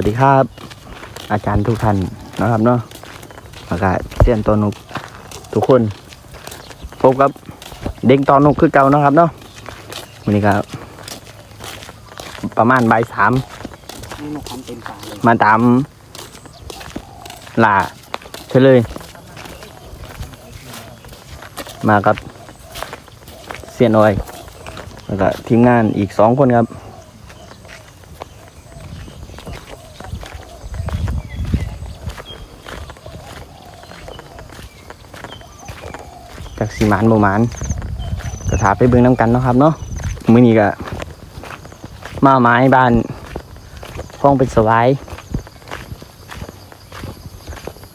วัสดีครับ อาจารย์ทุกท่านนะครับเนาะอากาศเสียนตัวนุกทุกคนพบกับเด็กตอนนุกคือเก่านะครับเนาะวันนี้ครับประมาณบ่ายสามนี่นกความเต็มป่าเลยมาตามล่าเฉลย มากับเสียนออยแล้วก็ทีมงานอีกสองคนครับ จาก สีมานโมมานก็ถาไปเบิ่งน้ำกันเนาะครับเนาะมื้อนี้ก็มาไม้บ้านห้องเป็นสวาย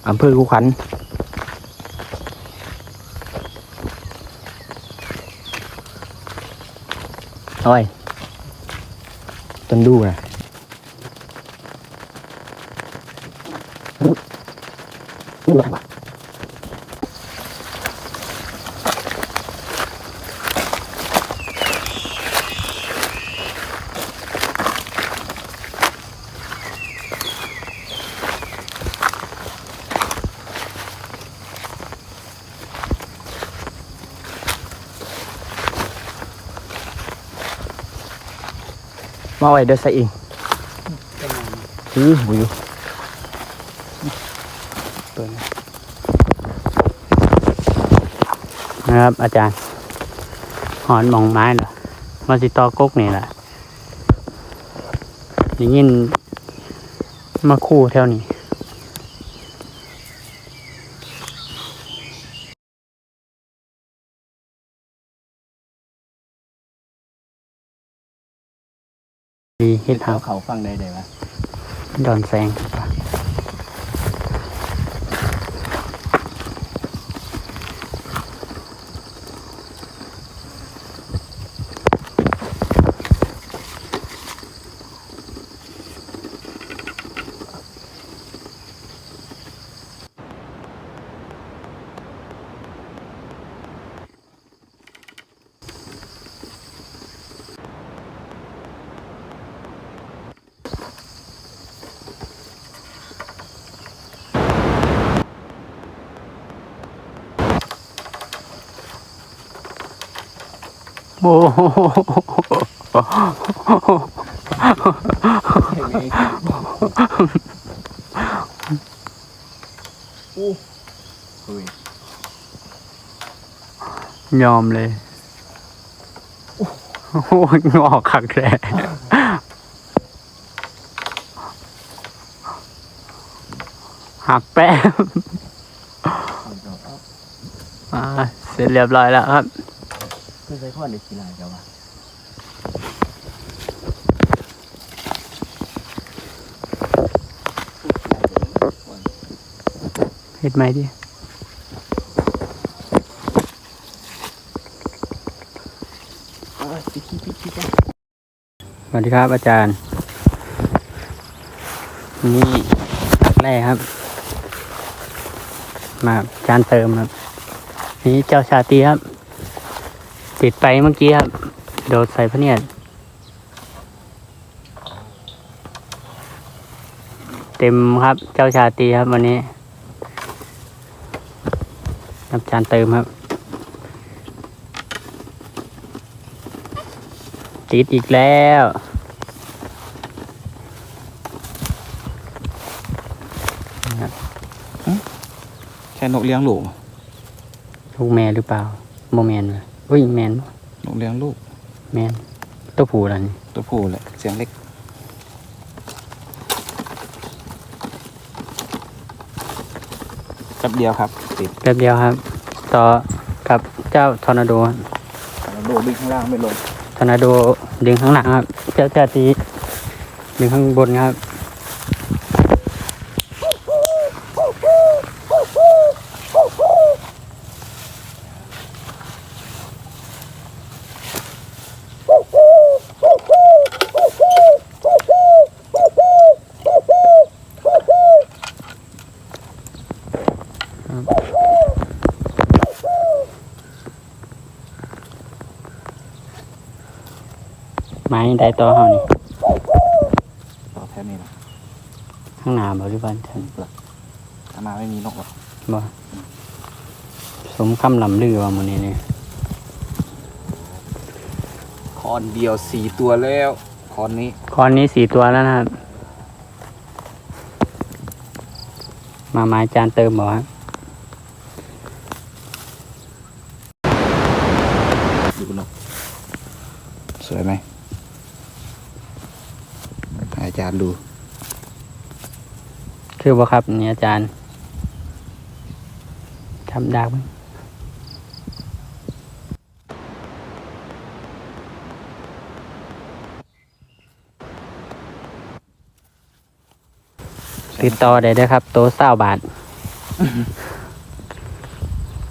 อำเภอคูขันโอ้ยต้นดูนะ มาไว้เดี๋ยวใส่เองเป็นไงอือบุยเปิดนะครับ อาจารย์ หอนมองไม้เหรอมาสิตอกกนี่แหละอย่างนี้มาคู่แถวนี้ ดีเฮ็ดเขาหาเขาฟังได้ได้ไหมดอนแสงโอ้ โหอู้เฮ้ยอมเลย โอ้โหงอกขักแท้หักแป้มอ่าเสร็จเรียบร้อยแล้วครับ คือใส่ข้อเด็กกีฬาจ้าวะเห็ดไหมดิพี่พี่พี่พี่จ้าสวัสดีครับอาจารย์ นี่ตักแรกครับ มาจานเติมครับ นี่เจ้าชาตรีครับ ติดไปเมื่อกี้ครับ โดดใส่พระเนียดเต็มครับเจ้าชาตรีครับวันนี้รับจานเติมครับ ติดอีกแล้วแค่นกเลี้ยงลูกลูกแม่หรือเปล่าโมแมนเลย เฮ้ยแมนบ่นกเลี้ยงลูก แมนตัวผู้แล้วนี่ตัวผู้แหละเสียงเล็กจับเดียวครับติดแป๊บเดียวครับ ต่อกับเจ้าทอร์นาโดครับโดดดึงข้างล่างไม่ลง ทอร์นาโดดึงข้างหลังครับ เจ้าจาตีดึงข้างบนครับ ไม้ได้ต่อเฮานี่ต่อแค่นี้นะข้างหน้าบริบาลท่านถ้ามาไม่มีนกหรอกบ่สมคำลำลือว่ามันนี้นี่คอนเดียวสี่ตัวแล้วคอนนี้คอนนี้สี่ตัวแล้วนะครับมาไม้จานเติมบอกฮะดูนกสวยไหมให้ อาจารย์ดูคือบ่ครับนี่อาจารย์ทำดากไหมติดต่อได้เด้อครับ โตเศร้าบาท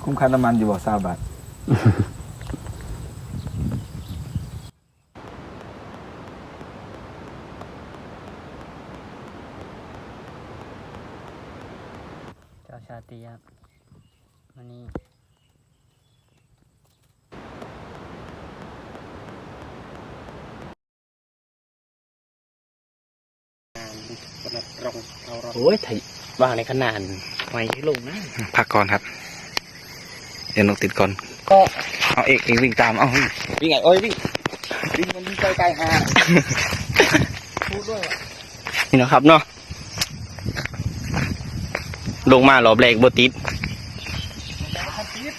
คุ้มค่าน้ำมันอยู่บ่ทราบาท เจ้าชาติครับวันนี้ โอ้ยไถวางในขนาดไว้ลงนะพักก่อนครับ เดี๋ยวนกติดก่อน ก็เอาเอกเองวิ่งตามเอาวิ่งวิ่งไงโอ้ยวิ่งวิ่งมันวิ่งใกล้ๆหาพูดด้วยนี่นะครับเนาะลงมารอบแรกบติดทันติด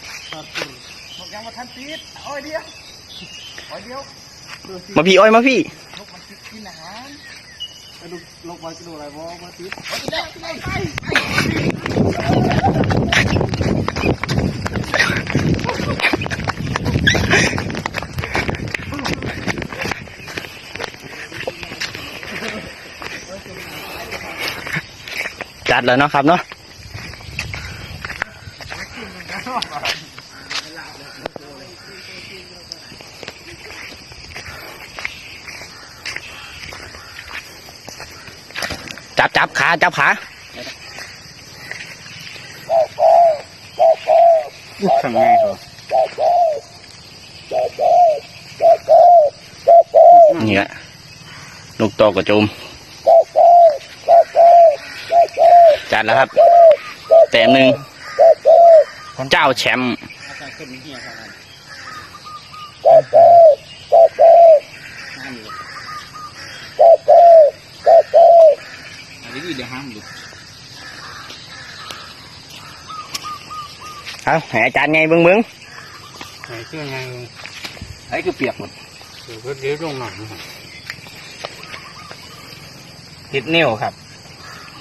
นกยังมาทันติดโอ้ยเดียวโอ้ยเดียวดูสิมาพี่อ้อยมาพี่ นกมันกินอาหาร ไปดูลกไปกระดูอะไรวะมาติดโอ้ยเดียวไปไปจัดแล้วเนาะครับเนาะ จับจับขาจับขาทำไงเหรอนี่แหละลูกโตกระจุมจัดแล้วครับ แต้มหนึ่งเจ้าแชมป์ อาจารย์ขึ้นเฮียครับอันนี้เดี๋ยวห้ามดู เอาให้อาจารย์ไงเบิ้งเบิ้งไหนเชื่อไงไอ้คือเปียกหมดเดี๋ยวก็เดี๋ยวลงหน่อยติดนิ้วครับ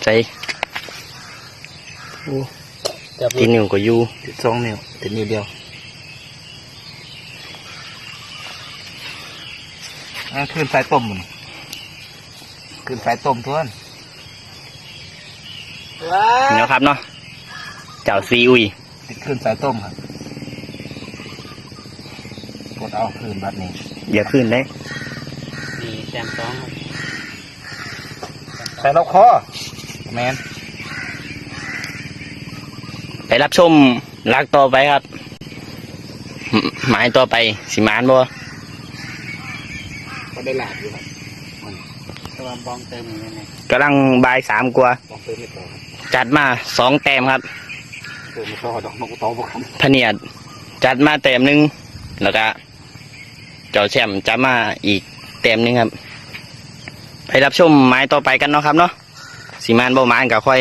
ใส่จะติดนิ้วก็อยู่ติดสองนิ้วติดนิ้วเดียวนั่นขึ้นสายต้มมันขึ้นสายต้มทวนว้านี่นะครับเนาะเจ้าซีอุย ติดขึ้นสายต้มครับกดเอาคืนบัดนี้ อย่าขึ้นเลยนี่แซมสองใส่ล็อกคอแมนไปรับชมลักต่อไปครับหมหมายต่อไปสิมานบ่ก็ได้หลาบอยู่ครับตัวบองเติมอย่างนี้ไงกำลังบายสามกว่าลองเติมไม่ต่อครับจัดมาสองแต้มครับ พะเนียดจัดมาแต้มหนึ่งแล้วก็เจ้าแชมป์จัดมาอีกแต้มหนึ่งครับ ไปรับชมหมายต่อไปกันเนาะครับเนาะสีมานบ่มานก็ค่อย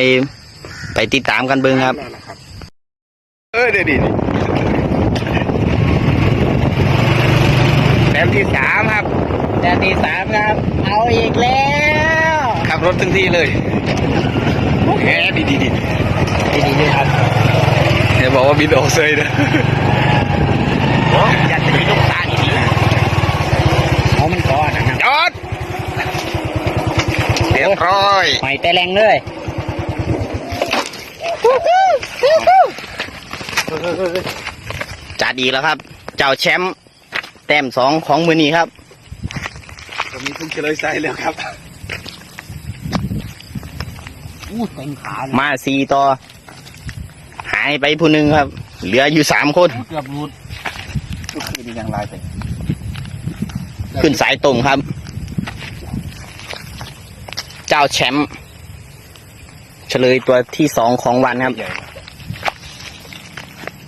ไปติดตามกันเบิ่งครับนั่นแหละครับ เออเดี๋ยวดิแต้มที่สามครับแซมที่สามครับ เอาอีกแล้วขับ รถถึงที่เลยแหมดีดีดีดีๆด้วยครับเดี๋ยวบอกว่าบินออกเซยนะอยากจะมีลูกตาดีเอามันก่อนนะครับจอดเรียบร้อยหอยแต่แรงเลยจัดอีกแล้วครับ เจ้าแชมป์แต้มสองของมือนี้ครับผมมีเพิ่งเฉลยใส่แล้วครับ อู้เต็มขาเลยมาสี่ต่อ หายไปผู้หนึ่งครับ เหลืออยู่สามคน เกือบรูดก็คือนี่ยังลายไปขึ้นสายตรงครับ เจ้าแชมป์เฉลยตัวที่สองของวันครับใหญ่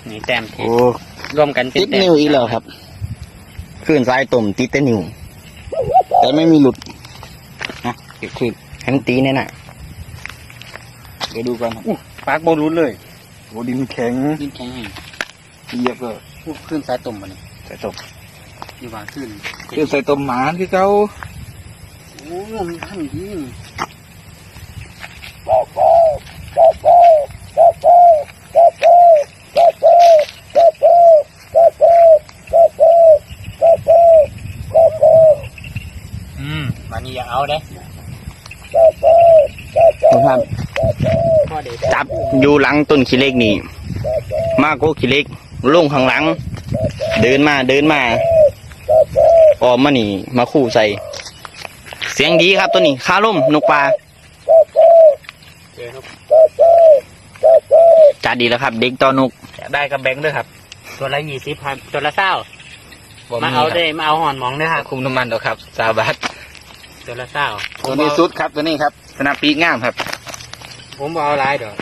นี่แต้มที่โอ้รวมกันเป็นติดแต้มนิ้วอีกแล้วครับคลื่นสายตุ่มติดแต่นิ้วแต่ไม่มีหลุดนะเก็บคลื่นให้มันตีแน่น่ะ เดี๋ยวดูกันครับปากบอลรุนเลยโอ้ดินแข็งยิ่งแข็งแห้งเหยียบเลยพูดขึ้นสายตุ่มมาเนี่ยใส่ต้มอยู่ว่าขึ้นคือใส่ต้มหมาที่เขาโอ้มันท่านดีนี่อืมมันนี่อย่าเอาเด้ครับพ่อเด็ก จับอยู่หลังต้นขี้เหล็กนี่ มากกว่าขี้เหล็กลงข้างหลัง เดินมาเดินมาออมมานี่ มาคู่ใส่ เสียงดีครับตัวนี้คาล่มนกปลาเจอครับจัดดีแล้วครับ เด็กต่อนกได้กับแบงค์ด้วยครับ ตัวละยี่สิบครับตัวละเศร้ามาเอาได้มาเอาหอนหมองด้วยครับคุมน้ำมันดอกครับสาบาทตัวละเศร้าตัวนี้สุดครับตัวนี้ครับสนาปีกงามครับ ผมบเอาหลายดอก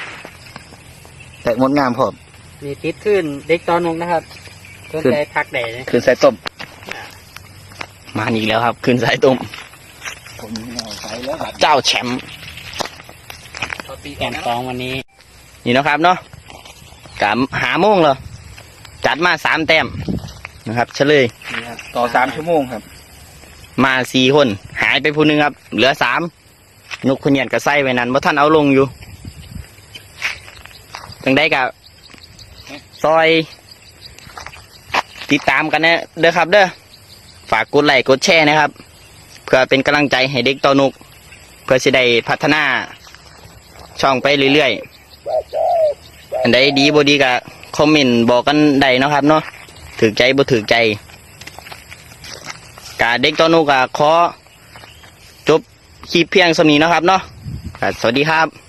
แต่มดงามพร้อม มีติดขึ้นเด็กตอนนุกนะครับเพื่อขึ้น ใจพักแดดเลยคืนสายต้ม มาอีกแล้วครับคืนสายต้ม ผมเอาใส่แล้วเจ้าแชมป์แกมสองวันนี้ นี่นะครับเนาะกะหาโมงแล้วจัดมาสามแต้มนะครับ เฉลยนี่ครับต่อสามชั่วโมงครับ มาสี่คน หายไปผู้หนึ่งครับ เหลือสาม นกคุณเนียนกับไส้ไว้นั้นว่ท่านเอาลงอยู่จังได้กับซอย ติดตามกันนะเด้อครับ เด้อฝากกดไลค์กดแชร์นะครับ เพื่อเป็นกำลังใจให้เด็กต่อนกเพื่อจะได้พัฒนาช่องไปเรื่อยๆ อันใดดีบ่ดีก็คอมเมนต์บอกกันได้นะครับเนาะถือใจบ่ถือใจกาเด็กตัวนูกะขอ คลิปเพียงสำนี้นะครับเนาะสวัสดีครับ